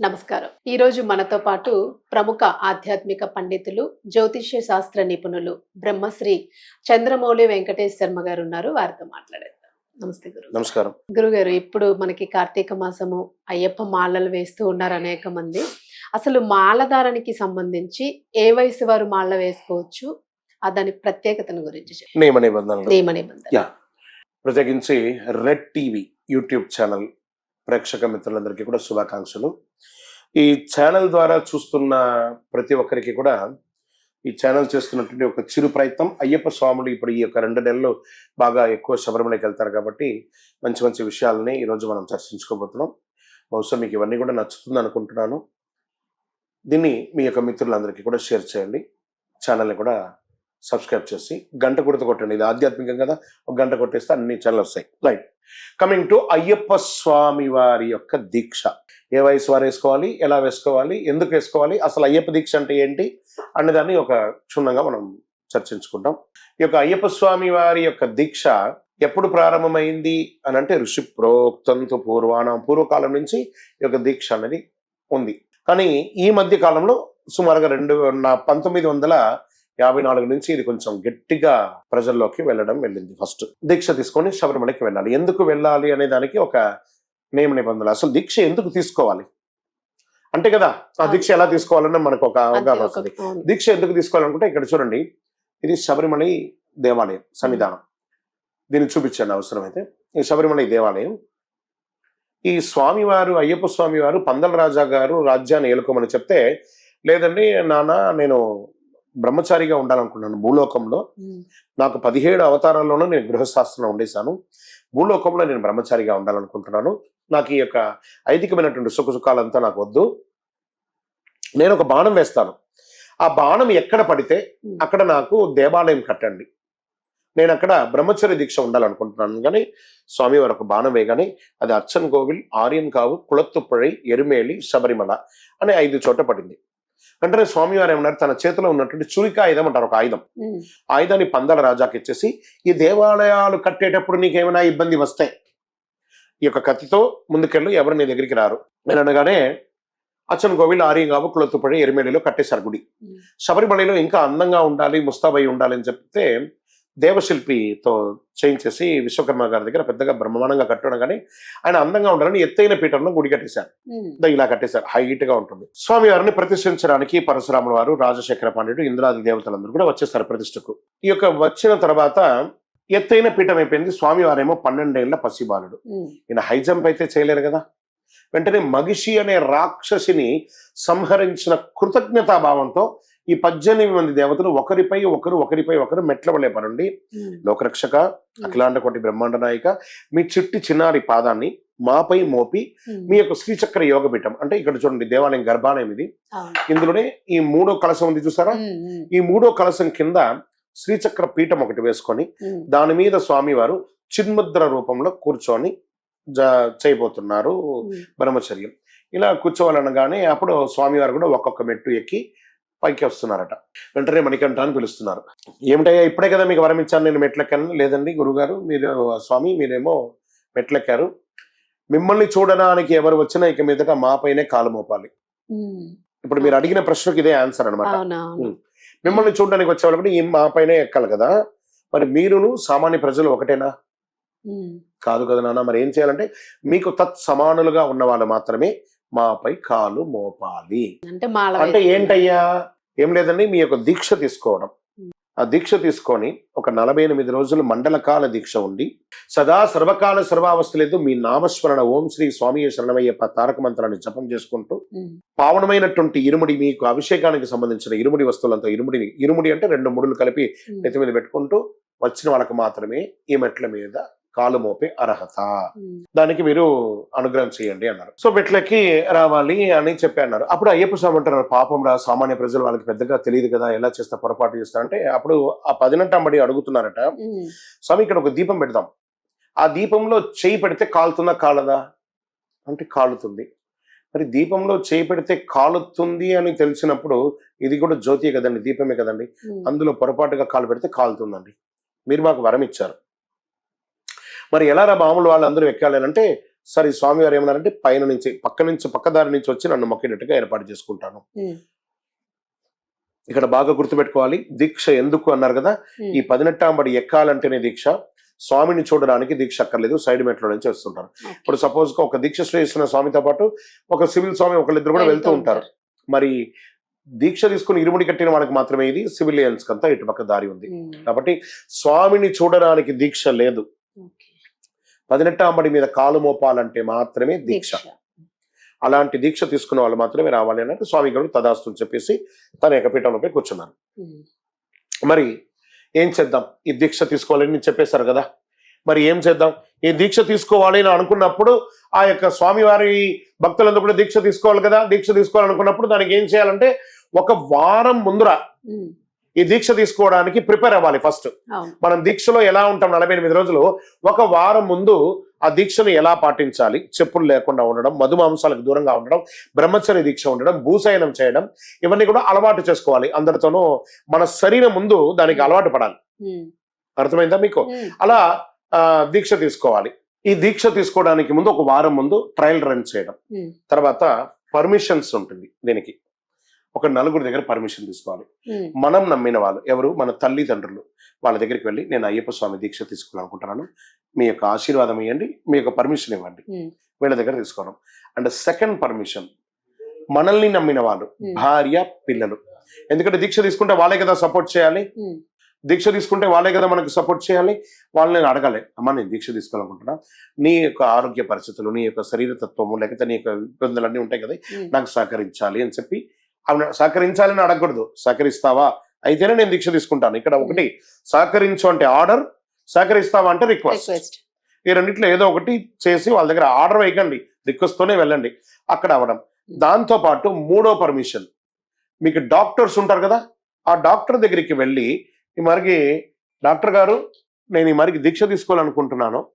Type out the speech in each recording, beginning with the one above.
నమస్కారం. ఈ రోజు మనతో పాటు ప్రముఖ ఆధ్యాత్మిక పండితులు జ్యోతిష్య శాస్త్ర నిపుణులు బ్రహ్మశ్రీ చంద్రమౌళి వెంకటేష్ శర్మ గారు ఉన్నారు. వారితో మాట్లాడేద్దాం. నమస్తే గురు. నమస్కారం. గురుగారు ఇప్పుడు మనకి కార్తీక మాసము అయ్యప్ప మాలలు వేస్తూ ఉన్నారు అనేక మంది. అసలు మాలధారానికి సంబంధించి ఏ వయసు వారు మాల వేసుకోవచ్చు? ఆ దాని ప్రత్యేకతను గురించి. నియమ నిబంధనలు. నియమ నిబంధన యా. ప్రత్యేకించి రెడ్ టీవీ యూట్యూబ్ ఛానల్ ప్రేక్షక మిత్రులందరికీ కూడా శుభాకాంక్షలు. ఈ ఛానల్ ద్వారా చూస్తున్న ప్రతి ఒక్కరికి కూడా ఈ ఛానల్ చేస్తున్నటువంటి ఒక చిరు ప్రయత్నం. అయ్యప్ప స్వాములు ఇప్పుడు ఈ యొక్క రెండు నెలలు బాగా ఎక్కువ శబరిమలకి వెళ్తారు కాబట్టి మంచి మంచి విషయాలని ఈరోజు మనం చర్చించుకోబోతున్నాం. బహుశా మీకు ఇవన్నీ కూడా నచ్చుతుంది అనుకుంటున్నాను. దీన్ని మీ యొక్క మిత్రులందరికీ కూడా షేర్ చేయండి. ఛానల్ని కూడా సబ్స్క్రైబ్ చేసి గంట కొడుతూ కొట్టండి. ఇది ఆధ్యాత్మికం కదా. ఒక గంట కొట్టేస్తే అన్ని ఛానల్ వస్తాయి. Right coming to Ayyappa Swamy వారి యొక్క దీక్ష. ఏ వయసు వారు వేసుకోవాలి? ఎలా వేసుకోవాలి? ఎందుకు వేసుకోవాలి? అసలు అయ్యప్ప దీక్ష అంటే ఏంటి? అనే దాన్ని ఒక క్షుణ్ణంగా మనం చర్చించుకుంటాం. ఈ యొక్క అయ్యప్ప స్వామి వారి యొక్క దీక్ష ఎప్పుడు ప్రారంభమైంది? అని అంటే ఋషి ప్రోక్తంతో పూర్వాణం పూర్వకాలం నుంచి ఈ యొక్క దీక్ష అనేది ఉంది. కానీ ఈ మధ్య కాలంలో సుమారుగా రెండు నా పంతొమ్మిది వందల యాభై నాలుగు నుంచి ఇది కొంచెం గట్టిగా ప్రజల్లోకి వెళ్ళడం వెళ్ళింది ఫస్ట్. దీక్ష తీసుకొని శబరిమలకి వెళ్ళాలి. ఎందుకు వెళ్ళాలి అనే దానికి ఒక నియమ నిబంధనలు. అసలు దీక్ష ఎందుకు తీసుకోవాలి? అంటే కదా? ఆ దీక్ష ఎలా తీసుకోవాలన్న మనకు ఒక అవగాహన వస్తుంది. దీక్ష ఎందుకు తీసుకోవాలనుకుంటే ఇక్కడ చూడండి. ఇది శబరిమల దేవాలయం సన్నిధానం. దీన్ని చూపించండి అవసరమైతే. ఈ శబరిమల దేవాలయం. ఈ స్వామివారు అయ్యప్ప స్వామి వారు పందల రాజా గారు రాజ్యాన్ని ఏలుకోమని చెప్తే లేదండి నాన్న నేను బ్రహ్మచారిగా ఉండాలనుకున్నాను. భూలోకంలో. నాకు పదిహేడు అవతారాల్లోనూ నేను గృహశాస్త్రంలో ఉండేశాను. భూలోకంలో నేను బ్రహ్మచారిగా ఉండాలనుకుంటున్నాను. నాకు ఈ యొక్క ఐదికమైనటువంటి సుఖ సుఖాలంతా నాకు వద్దు. నేను ఒక బాణం వేస్తాను. ఆ బాణం ఎక్కడ పడితే. అక్కడ నాకు దేవాలయం కట్టండి. నేను అక్కడ బ్రహ్మచర్య దీక్ష ఉండాలనుకుంటున్నాను. కానీ స్వామివారు ఒక బాణం వేయగానే అది అచ్చన్ కోవిల్ ఆర్యన్ కావు కుళత్తుప్పഴై ఎరుమేలి శబరిమల అనే ఐదు చోట పడింది. వెంటనే స్వామివారు ఏమన్నారు తన చేతిలో ఉన్నటువంటి చురికాయుధం అంటారు ఒక ఆయుధం. ఆయుధాన్ని పందల రాజాకి ఇచ్చేసి ఈ దేవాలయాలు కట్టేటప్పుడు నీకేమైనా ఇబ్బంది వస్తే ఈ యొక్క కత్తితో ముందుకెళ్ళు ఎవరు నీ దగ్గరికి రారు నేను అనగానే అచ్చన్ కోవిల్ ఆర్యంగావు కులతుపడి ఎరిమేలిలో కట్టేశారు గుడి. శబరిమలలో ఇంకా అందంగా ఉండాలి ముస్తాబై ఉండాలి అని చెప్తే దేవశిల్పితో చేయించేసి విశ్వకర్మ గారి దగ్గర పెద్దగా బ్రహ్మాండంగా కట్టడం కానీ ఆయన అందంగా ఉండాలని ఎత్తైన పీఠంలో గుడి కట్టేశారు. ఇలా కట్టేశారు. హైట్గా ఉంటుంది. స్వామి వారిని ప్రతిష్ఠించడానికి పరశురాముల వారు రాజశేఖర పాండ్యుడు ఇంద్రాది దేవతలందరూ కూడా వచ్చేసారు ప్రతిష్టకు ఈ యొక్క వచ్చిన తర్వాత ఎత్తైన పీఠం అయిపోయింది. స్వామి వారేమో పన్నెండేళ్ళ పసిబాలుడు. ఈయన హై జంప్ అయితే చేయలేరు కదా. వెంటనే మగిషి అనే రాక్షసిని సంహరించిన కృతజ్ఞతాభావంతో ఈ పద్దెనిమిది మంది దేవతలు ఒకరిపై ఒకరు ఒకరిపై ఒకరు మెట్ల వలె. లోకరక్షక అఖిలాండ కోటి బ్రహ్మాండ నాయక మీ చిట్టి చిన్నారి పాదాన్ని మాపై మోపి. మీ యొక్క శ్రీచక్ర యోగపీఠం అంటే ఇక్కడ చూడండి దేవాలయం గర్భాలయం ఇది. ఇందులోనే ఈ మూడో కలశం ఉంది చూసారా. ఈ మూడో కలశం కింద శ్రీచక్ర పీఠం ఒకటి వేసుకొని. దాని మీద స్వామివారు చిన్ముద్ర రూపంలో కూర్చొని చేయబోతున్నారు. బ్రహ్మచర్యం. ఇలా కూర్చోవాలనగానే అప్పుడు స్వామివారు కూడా ఒక్కొక్క మెట్టు ఎక్కి పైకి వస్తున్నారట. వెంటనే మణికంఠ అని పిలుస్తున్నారు. ఏమిటయ్యా ఇప్పుడే కదా మీకు వరం ఇచ్చాను నేను మెట్లెక్కాను. లేదండి గురుగారు మీరు స్వామి మీరేమో మెట్లెక్కారు. మిమ్మల్ని చూడడానికి ఎవరు వచ్చినా ఇక మీదట మాపైనే కాలు మోపాలి. ఇప్పుడు మీరు అడిగిన ప్రశ్నకి ఇదే ఆన్సర్ అనమాట మిమ్మల్ని చూడడానికి వచ్చే వాళ్ళు కూడా ఈ మాపైనే ఎక్కాలి కదా. మరి మీరును సామాన్య ప్రజలు ఒకటేనా. కాదు కదా నాన్న మరి ఏం చేయాలంటే మీకు తత్ సమానులుగా ఉన్న వాళ్ళు మాత్రమే మాపై కాలు మోపాలి అంటే అంటే. ఏంటయ్యా ఏం లేదండి మీ యొక్క దీక్ష తీసుకోవడం ఆ దీక్ష తీసుకొని ఒక నలభై ఎనిమిది రోజులు మండల కాల దీక్ష ఉండి సదా సర్వకాల సర్వావస్థలేదు మీ నామస్మరణ ఓం శ్రీ స్వామి శరణమయ్యప్ప తారక మంత్రాన్ని జపం చేసుకుంటూ. పావనమైనటువంటి ఇరుముడి మీకు అభిషేకానికి సంబంధించిన ఇరుముడి వస్తువులంతా ఇరుముడిని ఇరుముడి అంటే రెండు ముడులు కలిపి. నెత్తి మీద పెట్టుకుంటూ వచ్చిన వాళ్ళకి మాత్రమే ఈ మెట్ల మీద కాలు మోపే అర్హత. దానికి మీరు అనుగ్రహం చేయండి అన్నారు. సో మెట్లకి రావాలి అని చెప్పి అన్నారు. అప్పుడు అయ్యప్ప స్వామి అంటారు పాపం రా సామాన్య ప్రజలు వాళ్ళకి పెద్దగా తెలియదు కదా ఎలా చేస్తా పొరపాటు చేస్తా? అంటే అప్పుడు ఆ పదినట్టంబడి అడుగుతున్నారట. స్వామి ఇక్కడ ఒక దీపం పెడదాం. ఆ దీపంలో చేయి పెడితే కాలుతుందా కాలదా? అంటే కాలుతుంది. మరి దీపంలో చేయి పెడితే కాలుతుంది అని తెలిసినప్పుడు ఇది కూడా జ్యోతి కదండి దీపమే కదండి. అందులో పొరపాటుగా కాలు పెడితే కాలుతుందండి. మీరు మాకు వరం ఇచ్చారు. మరి ఎలా రా మామూలు వాళ్ళందరూ ఎక్కాలి అని అంటే సరే ఈ స్వామి వారు ఏమన్నారంటే పైన నుంచి పక్క నుంచి పక్క దారి నుంచి వచ్చి నన్ను మొక్కినట్టుగా ఏర్పాటు చేసుకుంటాను. ఇక్కడ బాగా గుర్తుపెట్టుకోవాలి దీక్ష ఎందుకు అన్నారు కదా ఈ పదినెట్టాంబడి ఎక్కాలంటేనే దీక్ష స్వామిని చూడడానికి దీక్ష అక్కర్లేదు సైడ్ మెట్ల నుంచి వస్తుంటారు. ఇప్పుడు సపోజ్ ఒక దీక్ష చేస్తున్న స్వామితో పాటు ఒక సివిల్ స్వామి ఒకళ్ళిద్దరు కూడా వెళ్తూ ఉంటారు. మరి దీక్ష తీసుకుని ఇరుముడి కట్టిన వాళ్ళకి మాత్రమే ఇది సివిలియన్స్ కంతా ఇటుపక్క దారి ఉంది. కాబట్టి స్వామిని చూడడానికి దీక్ష లేదు. పదినెట్టాంబడి మీద కాలు మోపాలంటే మాత్రమే దీక్ష. అలాంటి దీక్ష తీసుకున్న వాళ్ళు మాత్రమే రావాలి అన్నట్టు స్వామి గారు తదాస్తు అని చెప్పేసి తన యొక్క పీఠంలోపై కూర్చున్నారు. మరి ఏం చేద్దాం? ఈ దీక్ష తీసుకోవాలని చెప్పేశారు కదా. మరి ఏం చేద్దాం? ఈ దీక్ష తీసుకోవాలి అని అనుకున్నప్పుడు ఆ యొక్క స్వామివారి భక్తులందరూ కూడా దీక్ష తీసుకోవాలి కదా. దీక్ష తీసుకోవాలనుకున్నప్పుడు దానికి ఏం చేయాలంటే ఒక వారం ముందర ఈ దీక్ష తీసుకోవడానికి ప్రిపేర్ అవ్వాలి ఫస్ట్. మనం దీక్షలో ఎలా ఉంటాం నలభై ఎనిమిది రోజులు? ఒక వారం ముందు ఆ దీక్షను ఎలా పాటించాలి? చెప్పులు లేకుండా ఉండడం మధుమాంసాలకు దూరంగా ఉండడం బ్రహ్మచర్య దీక్ష ఉండడం భూశయనం చేయడం ఇవన్నీ కూడా అలవాటు చేసుకోవాలి. అందరితోనూ మన శరీరం ముందు దానికి అలవాటు పడాలి. అర్థమైందా మీకు? అలా ఆ, దీక్ష తీసుకోవాలి. ఈ దీక్ష తీసుకోవడానికి ముందు ఒక వారం ముందు ట్రయల్ రన్ చేయడం. తర్వాత పర్మిషన్స్ ఉంటుంది దీనికి. ఒక నలుగురు దగ్గర పర్మిషన్ తీసుకోవాలి. మనం నమ్మిన వాళ్ళు ఎవరు? మన తల్లిదండ్రులు. వాళ్ళ దగ్గరికి వెళ్ళి నేను అయ్యప్ప స్వామి దీక్ష తీసుకోవాలనుకుంటున్నాను. మీ యొక్క ఆశీర్వాదం ఇవ్వండి. మీ యొక్క పర్మిషన్ ఇవ్వండి. వీళ్ళ దగ్గర తీసుకోవడం. అండ్ సెకండ్ పర్మిషన్ మనల్ని నమ్మిన వాళ్ళు. భార్య పిల్లలు. ఎందుకంటే దీక్ష తీసుకుంటే వాళ్ళే కదా సపోర్ట్ చేయాలి. దీక్ష తీసుకుంటే వాళ్ళే కదా మనకు సపోర్ట్ చేయాలి. వాళ్ళని నేను అడగాలి. అమ్మ నేను దీక్ష తీసుకోవాలనుకుంటున్నా. నీ యొక్క ఆరోగ్య పరిస్థితులు నీ యొక్క శరీర తత్వము లేకపోతే నీ యొక్క ఇబ్బందులు అన్నీ ఉంటాయి కదా. నాకు సహకరించాలి అని చెప్పి సహకరించాలని అడగకూడదు. సహకరిస్తావా? అయితేనే నేను దీక్ష తీసుకుంటాను. ఇక్కడ ఒకటి సహకరించు అంటే ఆర్డర్ సహకరిస్తావా అంటే రిక్వెస్ట్. ఈ రెండిట్లో ఏదో ఒకటి చేసి వాళ్ళ దగ్గర ఆర్డర్ వేయకండి రిక్వెస్ట్ తోనే వెళ్ళండి. అక్కడ అవ్వడం. దాంతో పాటు మూడో పర్మిషన్. మీకు డాక్టర్స్ ఉంటారు కదా ఆ డాక్టర్ దగ్గరికి వెళ్ళి ఈ మరికి డాక్టర్ గారు నేను ఈ మరికి దీక్ష తీసుకోవాలనుకుంటున్నాను.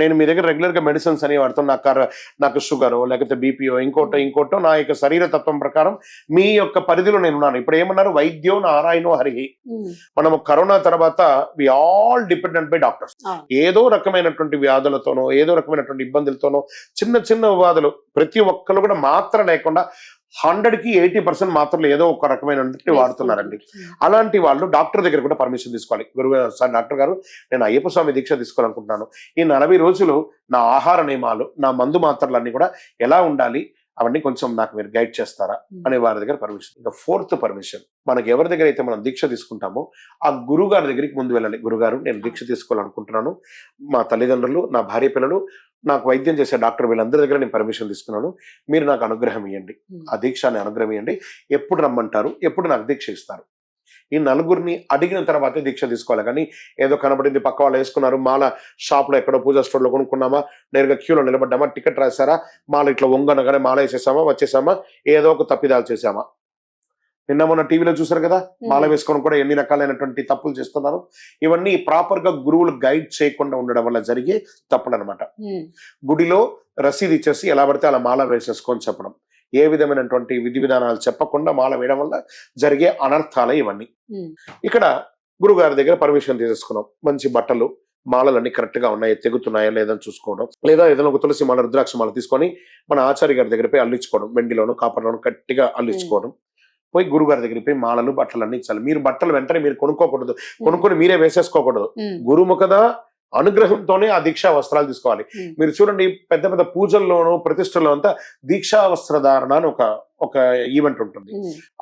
నేను మీ దగ్గర రెగ్యులర్గా మెడిసిన్స్ అని వాడుతాను. నాకు కర- నాకు షుగర్ లేకపోతే బీపీఓ ఇంకోటో ఇంకోటో నా యొక్క శరీర తత్వం ప్రకారం మీ యొక్క పరిధిలో నేను ఉన్నాను. ఇప్పుడు ఏమన్నారు? వైద్యో నారాయణో హరి ఉమ్, మనము కరోనా తర్వాత we all dependent by doctors. ఏదో రకమైనటువంటి వ్యాధులతోనో ఏదో రకమైనటువంటి ఇబ్బందులతోనో చిన్న చిన్న వ్యాధులు ప్రతి ఒక్కరు కూడా మాత్ర లేకుండా హండ్రెడ్కి ఎయిటీ పర్సెంట్ మాత్రలు ఏదో ఒక రకమైనటువంటి వాడుతున్నారండి. అలాంటి వాళ్ళు డాక్టర్ దగ్గర కూడా పర్మిషన్ తీసుకోవాలి. గురువు గారు, సార్ డాక్టర్ గారు నేను అయ్యప్ప స్వామి దీక్ష తీసుకోవాలనుకుంటున్నాను. ఈ నలభై రోజులు నా ఆహార నియమాలు నా మందు మాత్రలు అన్ని కూడా ఎలా ఉండాలి? అవన్నీ కొంచెం నాకు మీరు గైడ్ చేస్తారా? అనే వారి దగ్గర పర్మిషన్. ఇంకా ఫోర్త్ పర్మిషన్. మనకి ఎవరి దగ్గర అయితే మనం దీక్ష తీసుకుంటామో ఆ గురువు గారి దగ్గరికి ముందు వెళ్ళాలి గురుగారు నేను దీక్ష తీసుకోవాలనుకుంటున్నాను. మా తల్లిదండ్రులు నా భార్య పిల్లలు నాకు వైద్యం చేసే డాక్టర్ వీళ్ళందరి దగ్గర నేను పర్మిషన్ తీసుకున్నాను. మీరు నాకు అనుగ్రహం ఇవ్వండి ఆ దీక్షాన్ని అనుగ్రహం ఇవ్వండి ఎప్పుడు రమ్మంటారు? ఎప్పుడు నాకు దీక్ష ఇస్తారు? ఈ నలుగురిని అడిగిన తర్వాతే దీక్ష తీసుకోవాలి. కానీ ఏదో కనబడింది పక్క వాళ్ళు వేసుకున్నారు మాల షాప్లో ఎక్కడో పూజా స్టోర్లో కొనుక్కున్నామా నేరుగా క్యూలో నిలబడ్డామా టికెట్ రాశారా మాల ఇట్లా వంగనగానే మాల వేసేసామా వచ్చేసామా ఏదో ఒక తప్పిదాలు చేసామా నిన్న మొన్న టీవీలో చూసారు కదా మాల వేసుకొని కూడా ఎన్ని రకాలైనటువంటి తప్పులు చేస్తున్నారు. ఇవన్నీ ప్రాపర్గా గురువులు గైడ్ చేయకుండా ఉండడం వల్ల జరిగే తప్పులు అనమాట గుడిలో రసీదు ఇచ్చేసి ఎలా పడితే అలా మాల వేసేసుకొని చెప్పడం. ఏ విధమైనటువంటి విధి విధానాలు చెప్పకుండా మాల వేయడం వల్ల జరిగే అనర్థాలే ఇవన్నీ. ఇక్కడ గురుగారి దగ్గర పర్మిషన్ తీసేసుకున్నాం. మంచి బట్టలు మాలలన్నీ కరెక్ట్గా ఉన్నాయా తెగుతున్నాయా లేదని చూసుకోవడం. లేదా ఏదైనా ఒక తులసి మాల రుద్రాక్ష మాల తీసుకొని మన ఆచార్య గారి దగ్గర పోయి అల్లించుకోవడం వెండిలోను కాపర్లోను గట్టిగా అల్లించుకోవడం. పోయి గురుగారి దగ్గరికి పోయి మాలలు బట్టలు అన్ని ఇచ్చాలి. మీరు బట్టలు వెంటనే మీరు కొనుక్కోకూడదు. కొనుక్కొని మీరే వేసేసుకోకూడదు. గురుముఖదా అనుగ్రహంతోనే ఆ దీక్షా వస్త్రాలు తీసుకోవాలి. మీరు చూడండి పెద్ద పెద్ద పూజల్లోనూ ప్రతిష్టల్లో అంతా దీక్షా వస్త్రధారణ అని ఒక ఒక ఈవెంట్ ఉంటుంది.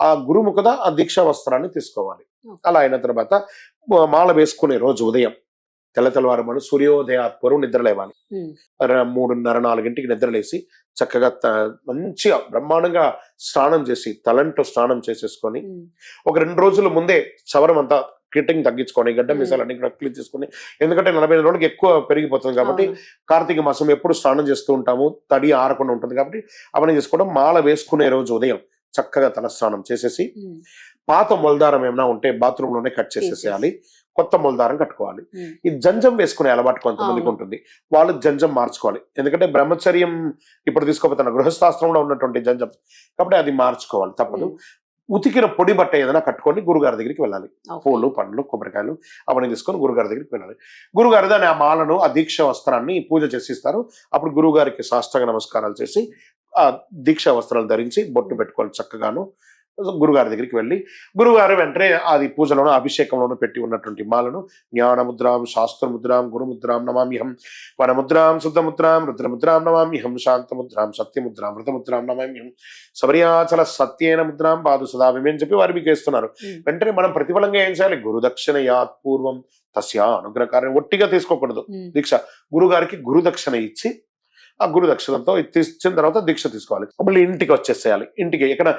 ఆ గురుముఖద ఆ దీక్షా వస్త్రాన్ని తీసుకోవాలి. అలా అయిన తర్వాత మాల వేసుకునే రోజు ఉదయం తెల్ల తెల్లవారమని సూర్యోదయ పూర్వం నిద్ర లేవాలి. ఉమ్, ర- మూడున్నర నాలుగింటికి నిద్రలేసి చక్కగా మంచిగా బ్రహ్మాండంగా స్నానం చేసి తలంటూ స్నానం చేసేసుకొని ఒక రెండు రోజుల ముందే చవరం అంతా కిట్టింగ్ తగ్గించుకొని గడ్డ. మీసాలు అన్ని కూడా క్లీన్ చేసుకొని ఎందుకంటే నలభై ఐదు రోజులకి ఎక్కువ పెరిగిపోతుంది కాబట్టి. కార్తీక మాసం ఎప్పుడు స్నానం చేస్తూ ఉంటాము తడి ఆరకుండా ఉంటుంది కాబట్టి అవన్నీ చేసుకోవడం మాల వేసుకునే రోజు ఉదయం చక్కగా తల స్నానం చేసేసి పాత మొలదారం ఏమైనా ఉంటే బాత్రూమ్లోనే కట్ చేసేసేయాలి కొత్త మొలదారం కట్టుకోవాలి. ఈ జంజం వేసుకునే అలవాటు కొంతమందికి. ఉంటుంది. వాళ్ళు జంజం మార్చుకోవాలి. ఎందుకంటే బ్రహ్మచర్యం ఇప్పుడు తీసుకోపోతున్న గృహస్థాశ్రమంలో ఉన్నటువంటి జంజం కాబట్టి అది మార్చుకోవాలి తప్పదు. ఉతికిన పొడి బట్ట ఏదైనా కట్టుకొని గురుగారి దగ్గరికి వెళ్ళాలి. పూలు పండ్లు కొబ్బరికాయలు అవన్నీ తీసుకొని గురుగారి దగ్గరికి వెళ్ళాలి. గురుగారు దాని ఆ మాలను ఆ దీక్ష వస్త్రాన్ని పూజ చేసి ఇస్తారు. అప్పుడు గురుగారికి సాష్టాంగ నమస్కారాలు చేసి ఆ దీక్ష వస్త్రాలు ధరించి బొట్టు పెట్టుకొని చక్కగాను గురుగారి దగ్గరికి వెళ్ళి గురుగారు వెంటనే అది పూజలోను అభిషేకంలోను పెట్టి ఉన్నటువంటి మాలను జ్ఞానముద్రాం శాస్త్రముద్రాం గురుముద్రాం నమామ్యహం వనముద్రాం శుద్ధముద్రాం రుద్రముద్రాం నమామ్యహం శాంతముద్రాం సత్యముద్రాం మృతముద్రాం నమామ్యహం శబరియాచల సత్యేన ముద్రాం పాదు సదాభిమి అని చెప్పి వారు మీకు వేస్తున్నారు. వెంటనే మనం ప్రతిఫలంగా ఏం చేయాలి? గురుదక్షిణ యాత్ పూర్వం తస్యా అనుగ్రహకార్యం ఒట్టిగా తీసుకోకూడదు. దీక్ష. గురుగారికి గురుదక్షిణ ఇచ్చి ఆ గురు దక్షిణతో ఇది ఇచ్చిన తర్వాత దీక్ష తీసుకోవాలి. మళ్ళీ ఇంటికి వచ్చేసేయాలి. ఇంటికి ఎక్కడ